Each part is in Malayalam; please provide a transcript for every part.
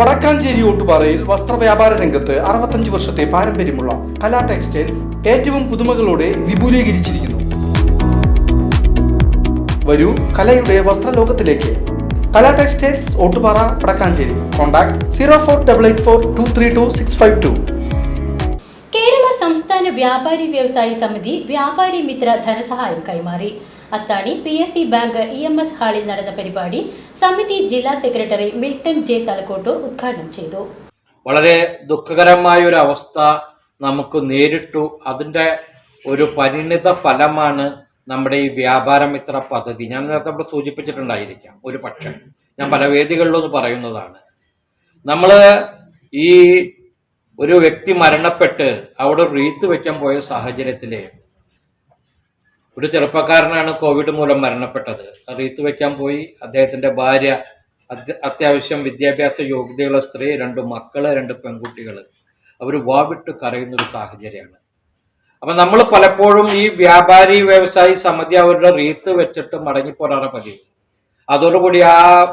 വടക്കാഞ്ചേരി ഓട്ടുപാറയിൽ വസ്ത്രവ്യാപാര രംഗത്ത് അറുപത്തഞ്ച് വർഷത്തെ പാരമ്പര്യമുള്ള കലാ ടെക്സ്റ്റൈൽസ് ഏറ്റവും പുതുമകളോടെ വിപുലീകരിച്ചിരിക്കുന്നു. വരൂ കലയുടെ വസ്ത്രലോകത്തിലേക്ക്. Kala textiles Ottupara Vadakkanchery. Contact zero four double eight four two three two six five two. Kerala സംസ്ഥാന വ്യാപാരി വ്യവസായി സമിതി വ്യാപാരി മിത്ര ധനസഹായം കൈമാറി. Athani P S C bank E M S ഹാളിൽ നടന്ന പരിപാടി സമിതി ജില്ലാ സെക്രട്ടറി മിൽട്ടൺ ജെ തലക്കോട്ടൂർ ഉദ്ഘാടനം ചെയ്തു. വളരെ ദുഃഖകരമായ ഒരു അവസ്ഥ നമുക്ക് നേരിട്ടു. അതിന്റെ ഒരു പരിണിത ഫലമാണ് നമ്മുടെ ഈ വ്യാപാര മിത്ര പദ്ധതി. ഞാൻ നേരത്തെ ഇവിടെ സൂചിപ്പിച്ചിട്ടുണ്ടായിരിക്കാം ഒരു പക്ഷേ. ഞാൻ പല വേദികളിലൊന്ന് പറയുന്നതാണ്. നമ്മൾ ഈ ഒരു വ്യക്തി മരണപ്പെട്ട് അവിടെ റീത്ത് വെക്കാൻ പോയ സാഹചര്യത്തിൽ ഒരു ചെറുപ്പക്കാരനാണ് കോവിഡ് മൂലം മരണപ്പെട്ടത്. റീത്ത് വയ്ക്കാൻ പോയി. അദ്ദേഹത്തിന്റെ ഭാര്യ അത്യ- അത്യാവശ്യം വിദ്യാഭ്യാസ യോഗ്യതയുള്ള സ്ത്രീ രണ്ട് മക്കൾ രണ്ട് പെൺകുട്ടികൾ അവർ വാവിട്ട് കരയുന്ന ഒരു സാഹചര്യമാണ്. അപ്പൊ നമ്മൾ പലപ്പോഴും ഈ വ്യാപാരി വ്യവസായി സമിതി അവരുടെ റീത്ത് വെച്ചിട്ട് മടങ്ങിപ്പോരാണ് പതിവ്. അതോടുകൂടി ആ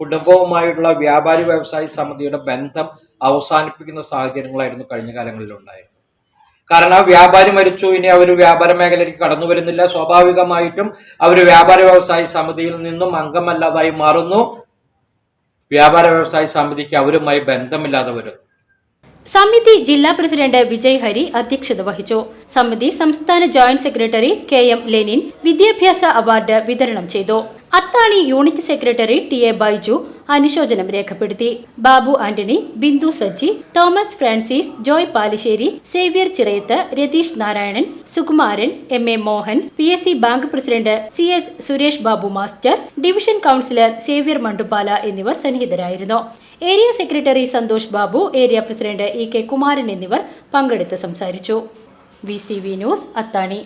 കുടുംബവുമായിട്ടുള്ള വ്യാപാരി വ്യവസായി സമിതിയുടെ ബന്ധം അവസാനിപ്പിക്കുന്ന സാഹചര്യങ്ങളായിരുന്നു കഴിഞ്ഞ കാലങ്ങളിൽ ഉണ്ടായത് കാരണം വ്യാപാരി മരിച്ചു ഇനി അവർ വ്യാപാര മേഖലയിലേക്ക് കടന്നു വരുന്നില്ല. സ്വാഭാവികമായിട്ടും അവർ വ്യാപാര വ്യവസായ സമിതിയിൽ നിന്നും അംഗമല്ലാതായി മാറുന്നു. വ്യാപാര വ്യവസായ സമിതിക്ക് അവരുമായി ബന്ധമില്ലാതെ വരുന്നു. സമിതി ജില്ലാ പ്രസിഡന്റ് വിജയ് ഹരി അധ്യക്ഷത വഹിച്ചു. സമിതി സംസ്ഥാന joint secretary K M Lenin വിദ്യാഭ്യാസ അവാർഡ് വിതരണം ചെയ്തു. Athani unit secretary T A Baiju അനുശോചനം രേഖപ്പെടുത്തി. Babu Antony Bindu Saji Thomas Francis Joy Palissery Xavier Chirayath Ratheesh Narayanan Sukumaran M A Mohan P S C bank president C S Suresh Babu master division councillor Xavier Mandupala എന്നിവർ സന്നിഹിതരായിരുന്നു. Area secretary Santhosh Babu area president E K Kumaran എന്നിവർ പങ്കെടുത്ത് സംസാരിച്ചു. V C V news Athani.